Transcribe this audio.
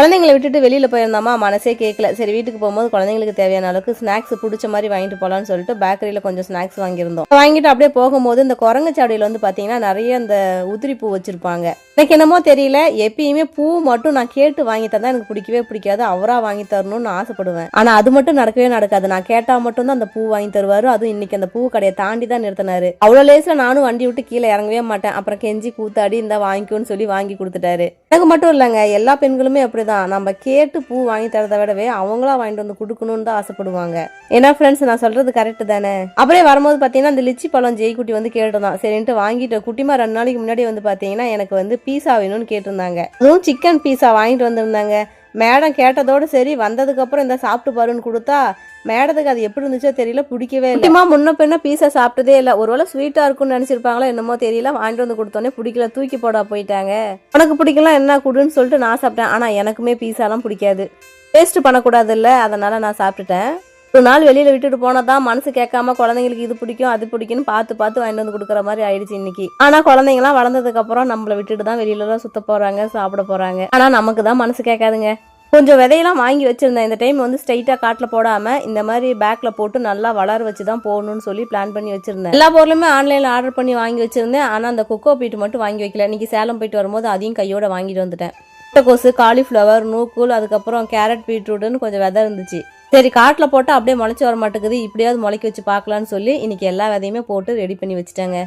குழந்தைங்களை விட்டுட்டு வெளியில் போயிருந்தாமா? மனசே கேட்கல சரி வீட்டுக்கு போகும்போது குழந்தைங்களுக்கு தேவையான அளவுக்கு ஸ்நாக்ஸ் பிடிச்ச மாதிரி வாங்கிட்டு போகலான்னு சொல்லிட்டு பேக்கரியில கொஞ்சம் ஸ்நாக்ஸ் வாங்கியிருந்தோம். வாங்கிட்டு அப்படியே போகும்போது இந்த குரங்கு சாவடியில வந்து பார்த்தீங்கன்னா நிறைய இந்த உதிரி பூ வச்சுருப்பாங்க. எனக்கு என்னமோ தெரியல. எப்பயுமே பூ மட்டும் நான் கேட்டு வாங்கி தந்தா எனக்கு பிடிக்கவே பிடிக்காது. அவரா வாங்கி தரணும்னு ஆசைப்படுவேன். ஆனா அது மட்டும் நடக்கவே நடக்காது. நான் கேட்டா மட்டும் தான் அந்த பூ வாங்கி தருவாரு. அதுவும் இன்னைக்கு அந்த பூ கடையை தாண்டி தான் நிறுத்தினாரு. அவ்வளவு லேஸ்ல நானும் வண்டி விட்டு கீழே இறங்கவே மாட்டேன். அப்புறம் கெஞ்சி கூத்தாடி இந்த வாங்கிக்கோன்னு சொல்லி வாங்கி கொடுத்துட்டாரு. எனக்கு மட்டும் இல்லைங்க. எல்லா பெண்களுமே அப்படிதான். நம்ம கேட்டு பூ வாங்கி தரதை விடவே அவங்களா வாங்கிட்டு வந்து கொடுக்கணும்னு தான் ஆசைப்படுவாங்க. ஏன்னா ஃப்ரெண்ட்ஸ் நான் சொல்றது கரெக்ட் தானே? அப்படியே வரும்போது பாத்தீங்கன்னா அந்த லிச்சி பழம் ஜெய்குட்டி வந்து கேட்டுதான் சரின்ட்டு வாங்கிட்டு குட்டிமா ரெண்டு நாளைக்கு முன்னாடி வந்து பாத்தீங்கன்னா எனக்கு வந்து பீஸா வேணும்னு கேட்டிருந்தாங்க. அதுவும் சிக்கன் பீஸா வாங்கிட்டு வந்திருந்தாங்க. மேடம் கேட்டதோடு சரி வந்ததுக்கப்புறம் இந்த சாப்பிட்டு பாருன்னு கொடுத்தா மேடத்துக்கு அது எப்படி இருந்துச்சோ தெரியல பிடிக்கவே இல்லை. முன்ன பின்ன பீஸா சாப்பிட்டதே இல்லை. ஒருவேளை ஸ்வீட்டா இருக்கும்னு நினச்சிருப்பாங்களோ என்னமோ தெரியல வாங்கிட்டு வந்து கொடுத்தோன்னே பிடிக்கல தூக்கி போட போயிட்டாங்க. உனக்கு பிடிக்கலாம் என்ன குடுன்னு சொல்லிட்டு நான் சாப்பிட்டேன். ஆனால் எனக்குமே பீஸாலாம் பிடிக்காது. வேஸ்ட் பண்ணக்கூடாது இல்ல அதனால நான் சாப்பிட்டுட்டேன். ஒரு நாள் வெளியில் விட்டுட்டு போனால் தான் மனசு கேட்காம குழந்தைங்களுக்கு இது பிடிக்கும் அது பிடிக்கும்னு பார்த்து பார்த்து வாங்கிட்டு வந்து கொடுக்குற மாதிரி ஆயிடுச்சு இன்னைக்கு. ஆனால் குழந்தைங்களாம் வளர்ந்ததுக்கப்புறம் நம்மளை நம்மள விட்டுட்டு தான் வெளியிலலாம் சுத்த போகிறாங்க சாப்பிட போறாங்க. ஆனால் நமக்கு தான் மனசு கேட்காதுங்க. கொஞ்சம் விதையெல்லாம் வாங்கி வச்சிருந்தேன். இந்த டைம் வந்து ஸ்ட்ரைட்டாக காட்டில் போடாமல் இந்த மாதிரி பேக்கில் போட்டு நல்லா வளர வச்சு தான் போகணும்னு சொல்லி பிளான் பண்ணி வச்சுருந்தேன். எல்லா பொருளுமே ஆன்லைனில் ஆர்டர் பண்ணி வாங்கி வச்சிருந்தேன். ஆனால் அந்த கொக்கோ பீட் மட்டும் வாங்கி வைக்கல. இன்னைக்கு சேலம் போயிட்டு வரும்போது அதையும் கையோட வாங்கிட்டு வந்துட்டேன். முட்டைக்கோசு காலிஃப்ளவர் நூக்கூல் அதுக்கப்புறம் கேரட் பீட்ரூட்னு கொஞ்சம் விதை இருந்துச்சு. சரி காட்டில் போட்டால் அப்படியே முளைச்சி வர மாட்டேங்குது இப்படியாவது முளைக்க வச்சு பார்க்கலான்னு சொல்லி இன்றைக்கி எல்லா விதையுமே போட்டு ரெடி பண்ணி வச்சுட்டாங்க.